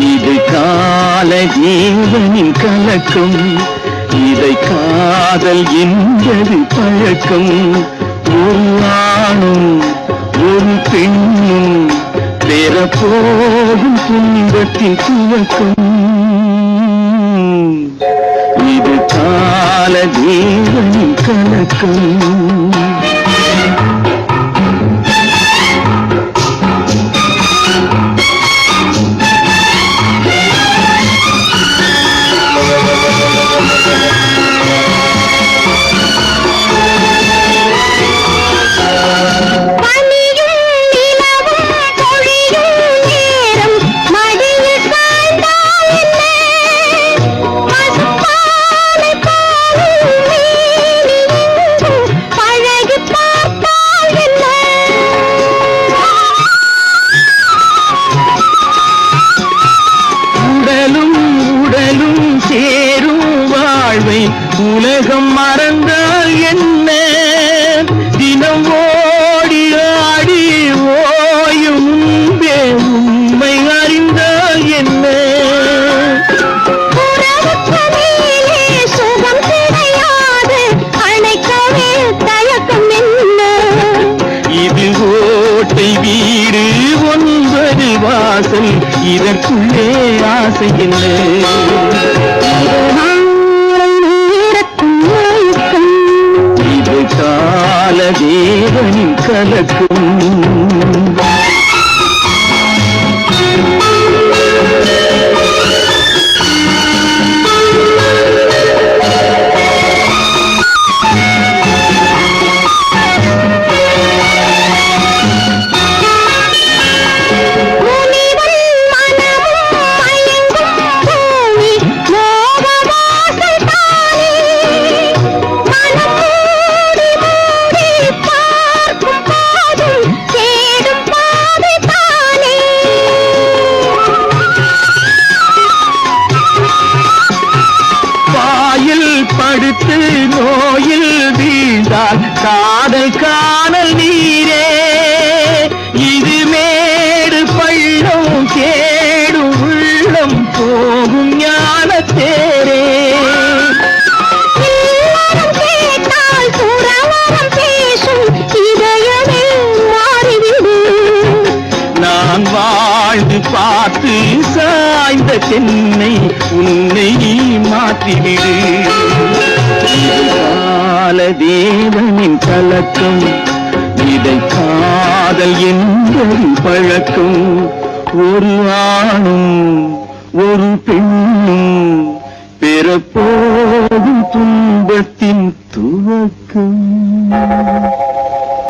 இது கால ஜீவனின் கலக்கும் இதை காதல் என்பது பழக்கம். ஒரு ஆணும் ஒரு பெண்ணும் பெறப்போகும் துன்பத்தின் துவக்கம். இது கால ஜீவனின் கலக்கம். உலகம் மறந்தால் என்ன? தினம் ஓடி ஆடி ஓயும் முன்பே உண்மை அறிந்தால் என்ன? உறவுக்கு மேலே சுகம் கிடையாது அணைக்கவே தயக்கம் என்ன? இது ஓட்டை வீடு ஒன்பது வாசல் இதற்குள்ளே ஆசை என்ன? தேவனின் கலக்கும் காணல் நீரே இது மேடு பள்ளம் கேடும் உள்ளம் போகும் ஞான தேரே. பார்த்து சாய்ந்த தென்னை உன்னை மாற்றிவிடு. இது கால தேவனின் கலக்கம். காதல் என்பது பழக்கம் ஒரு ஆணும் ஒரு பெண்ணும் பெறப்போகும் துன்பத்தின் துவக்கம்.